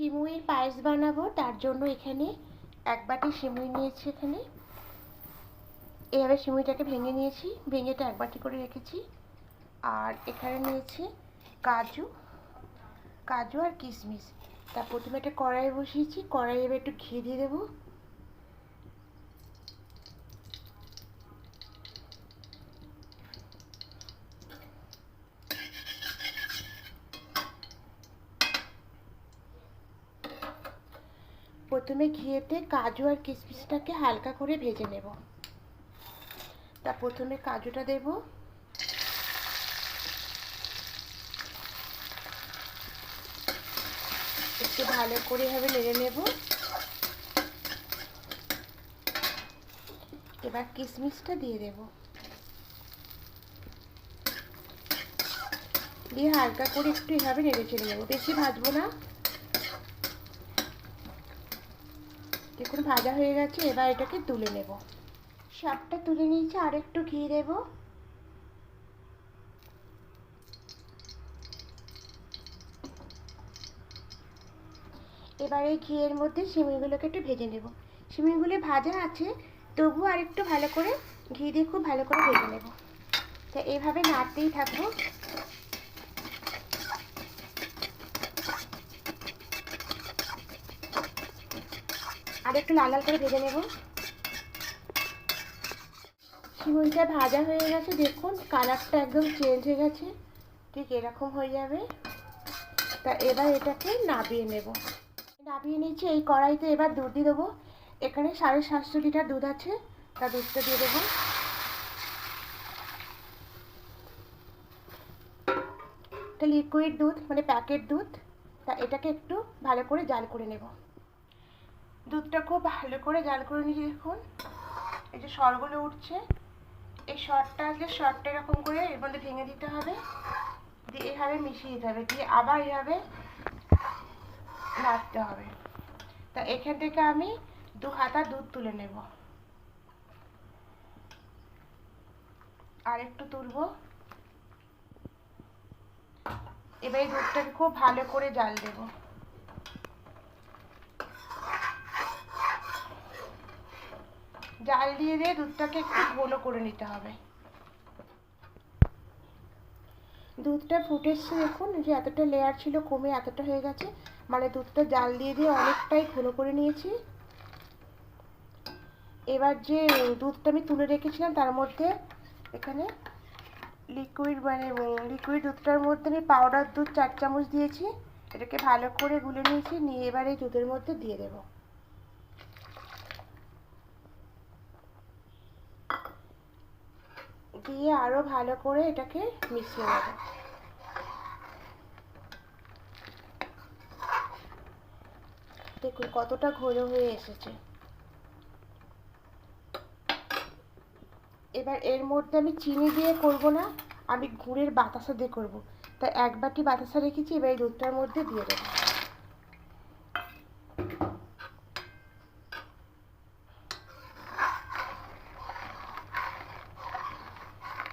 সিমুইয়ের পায়েস বানাবো, তার জন্য এখানে এক বাটি সিমুই নিয়েছি এখানে। এভাবে সিমুইটাকে ভেঙে নিয়েছি ভেঙেটা এক বাটি করে রেখেছি। আর এখানে নিয়েছি কাজু কাজু আর কিশমিশ। তা প্রথমে একটা কড়াই বসিয়েছি কড়াই এবার একটু ঘি দিয়ে দেবো। প্রথমে ঘিয়েতে কাজু আর কিশমিশটাকে হালকা করে ভেজে নেব। তা প্রথমে কাজুটা দেব। একটু ভালো করে এভাবে নেড়ে নেব। এবার কিশমিশটা দিয়ে দেব। দিয়ে হালকা করে একটু এভাবে নেড়ে চেড়ে নেব। বেশি ভাজবো না। দেখুন, ভাজা হয়ে গেছে, এবার এটাকে তুলে নেব। সবটা তুলে নিয়েছি আর একটু ঘি দেব। এবার এই ঘিয়ের মধ্যে সিমিগুলোকে একটু ভেজে নেব। সিমিগুলো ভাজা আছে তবু আর একটু ভালো করে ঘি দিয়ে খুব ভালো করে ভেজে নেব। তা এইভাবে নাড়তেই থাকব। আর একটু লাল লাল করে ভেজে নেব। শিমুলটা ভাজা হয়ে গেছে, দেখুন কালারটা একদম চেঞ্জ হয়ে গেছে, ঠিক এরকম হয়ে যাবে। তা এবার এটাকে নাবিয়ে নেব। নাবিয়ে নিচ্ছি এই কড়াইতে এবার দুধ দিয়ে দেবো। এখানে সাড়ে সাতশো লিটার দুধ আছে, তা দুধটা দিয়ে দেবো। লিকুইড দুধ মানে প্যাকেট দুধ, তা এটাকে একটু ভালো করে জাল করে নেব। দুধটা খুব ভালো করে জাল করে নিয়েছি দেখুন। এই যে সরগুলো উঠছে। এই সরটা যে সরটা এরকম করে এর মধ্যে ভেঙে দিতে হবে। দিয়ে এভাবে মিশিয়ে দিতে হবে। দিয়ে আবার এভাবে নাড়তে হবে। তা এখান থেকে আমি দু হাতা দুধ তুলে নেব। আর একটু তুলবো। এবার এই দুধটাকে খুব ভালো করে জাল দেবো। জাল দিয়ে দিয়ে দুধটাকে একটু ঘন করে নিতে হবে। দুধটা ফুটে দেখুন যে এতটা লেয়ার ছিল, কমে এতটা হয়ে গেছে। মানে দুধটা জাল দিয়ে দিয়ে অনেকটাই ঘন করে নিয়েছি। এবার যে দুধটা আমি তুলে রেখেছিলাম, তার মধ্যে এখানে লিকুইড মানে লিকুইড দুধটার মধ্যে আমি পাউডার দুধ চার চামচ দিয়েছি। এটাকে ভালো করে গুলে নিয়েছি, নিয়ে এবার এই দুধের মধ্যে দিয়ে দেবো। দিয়ে আরও ভালো করে এটাকে মিশিয়ে নেব। দেখুন, কতটা ঘন হয়ে এসেছে। এবার এর মধ্যে আমি চিনি দিয়ে করব না, আমি গুড়ের বাতাসা দিয়ে করব। তাই এক বাটি বাতাসা রেখেছি, এবার এই দুধটার মধ্যে দিয়ে দেবো।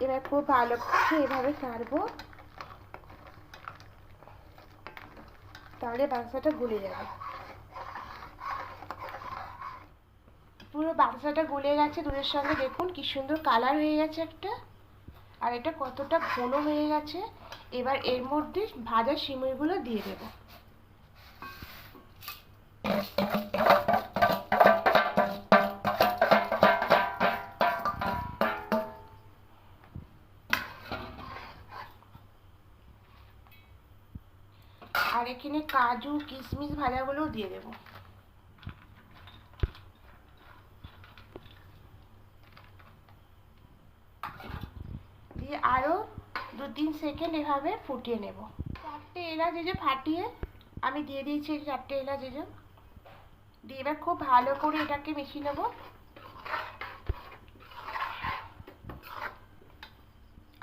এবার খুব ভালো করে এভাবে নাড়বো। তাহলে বাতাসাটা গলে যাবে। পুরো বাতাসাটা গলে গেছে, দুধের সঙ্গে দেখুন কি সুন্দর কালার হয়ে গেছে একটা। আর এটা কতটা ঘন হয়ে গেছে। এবার এর মধ্যে ভাজা সিমুইগুলো দিয়ে দেবো। আর এখানে কাজু কিশমিশ ভাজাগুলোও দিয়ে দেবো। দিয়ে আরও দু তিন সেকেন্ড এভাবে ফুটিয়ে নেব। চারটে এলাচ যে ফাটিয়ে আমি দিয়ে দিয়েছি চারটে এলাচ যে। দিয়ে এবার খুব ভালো করে এটাকে মিশিয়ে নেব।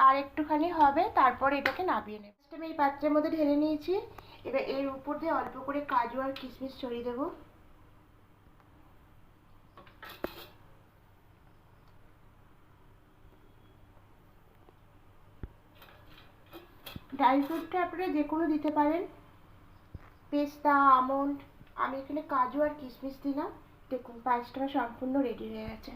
আর একটুখানি হবে, তারপর এটাকে নামিয়ে নেব। আমি এই পাত্রের মধ্যে ঢেলে নিয়েছি। এবার এর উপর দিয়ে অল্প করে কাজু আর কিশমিশ ছড়িয়ে দেবো। ড্রাই ফ্রুটটা আপনারা যে কোনো দিতে পারেন। পেস্তা, আমন্ড, আমি এখানে কাজু আর কিশমিশ দিলাম। দেখুন পায়েসটা সম্পূর্ণ রেডি হয়ে গেছে।